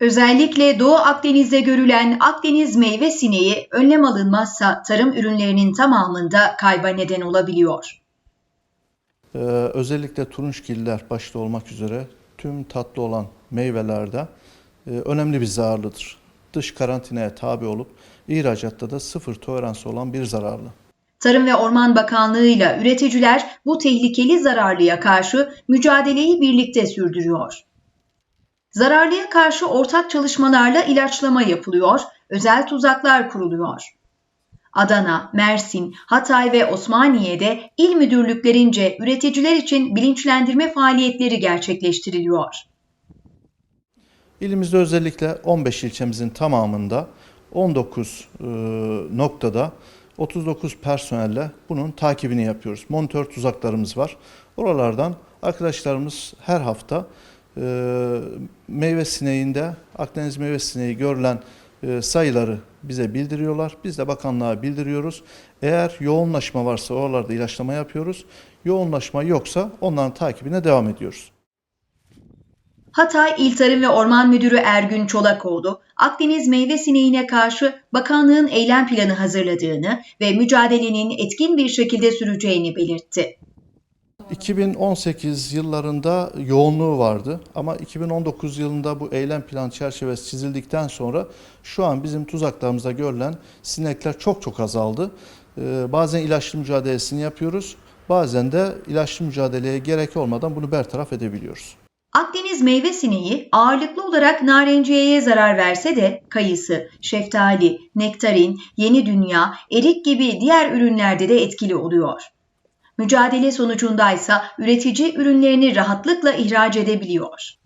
Özellikle Doğu Akdeniz'de görülen Akdeniz meyve sineği önlem alınmazsa tarım ürünlerinin tamamında kayba neden olabiliyor. Ee, özellikle turunçgiller başta olmak üzere tüm tatlı olan meyvelerde e, önemli bir zararlıdır. Dış karantinaya tabi olup ihracatta da sıfır toleransı olan bir zararlı. Tarım ve Orman Bakanlığı ile üreticiler bu tehlikeli zararlıya karşı mücadeleyi birlikte sürdürüyor. Zararlıya karşı ortak çalışmalarla ilaçlama yapılıyor, özel tuzaklar kuruluyor. Adana, Mersin, Hatay ve Osmaniye'de il müdürlüklerince üreticiler için bilinçlendirme faaliyetleri gerçekleştiriliyor. İlimizde özellikle 15 ilçemizin tamamında 19 e, noktada 39 personelle bunun takibini yapıyoruz. Monitör tuzaklarımız var. Oralardan arkadaşlarımız her hafta e, meyve sineğinde Akdeniz meyve sineği görülen e, sayıları bize bildiriyorlar. Biz de bakanlığa bildiriyoruz. Eğer yoğunlaşma varsa oralarda ilaçlama yapıyoruz. Yoğunlaşma yoksa onların takibine devam ediyoruz. Hatay İl Tarım ve Orman Müdürü Ergün Çolakoğlu, Akdeniz meyve sineğine karşı bakanlığın eylem planı hazırladığını ve mücadelenin etkin bir şekilde süreceğini belirtti. 2018 yıllarında yoğunluğu vardı ama 2019 yılında bu eylem plan çerçevesi çizildikten sonra şu an bizim tuzaklarımızda görülen sinekler çok çok azaldı. Ee, Bazen ilaçlı mücadelesini yapıyoruz, bazen de ilaçlı mücadeleye gerek olmadan bunu bertaraf edebiliyoruz. Akdeniz meyve sineği ağırlıklı olarak narenciyeye zarar verse de kayısı, şeftali, nektarin, yeni dünya, erik gibi diğer ürünlerde de etkili oluyor. Mücadele sonucundaysa üretici ürünlerini rahatlıkla ihraç edebiliyor.